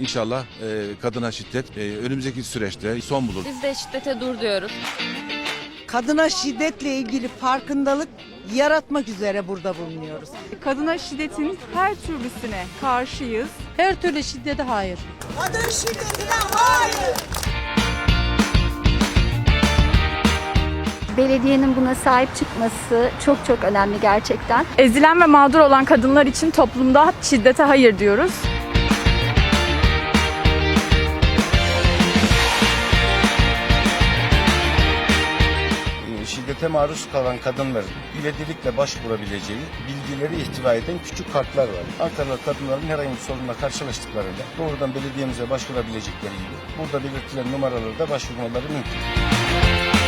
İnşallah e, kadına şiddet e, önümüzdeki süreçte son bulur. Biz de şiddete dur diyoruz. Kadına şiddetle ilgili farkındalık yaratmak üzere burada bulunuyoruz. Kadına şiddetin her türlüsüne karşıyız. Her türlü şiddete hayır. Kadın şiddetine hayır. Belediyenin buna sahip çıkması çok çok önemli gerçekten. Ezilen ve mağdur olan kadınlar için toplumda şiddete hayır diyoruz. Şiddete maruz kalan kadınların ivedilikle başvurabileceği bilgileri ihtiva eden küçük kartlar var. Ankaralı kadınların herhangi bir sorunla karşılaştıklarında doğrudan belediyemize başvurabilecekleri gibi burada belirtilen numaralarda başvurmaları mümkün.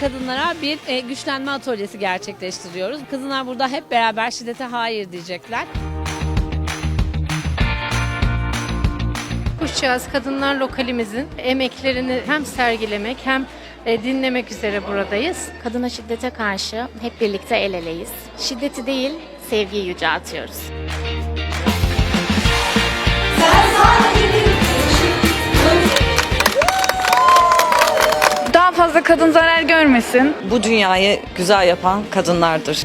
Kadınlara bir e, güçlenme atölyesi gerçekleştiriyoruz. Kadınlar burada hep beraber şiddete hayır diyecekler. Kuşçağız Kadınlar Lokalimizin emeklerini hem sergilemek hem e, dinlemek üzere buradayız. Kadına şiddete karşı hep birlikte el eleyiz. Şiddeti değil, sevgiyi yüceltiyoruz. Fazla kadın zarar görmesin. bu dünyayı güzel yapan kadınlardır.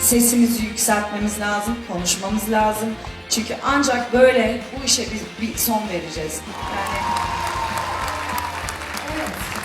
Sesimizi yükseltmemiz lazım, konuşmamız lazım. Çünkü ancak böyle bu işe biz bir son vereceğiz. Yani evet.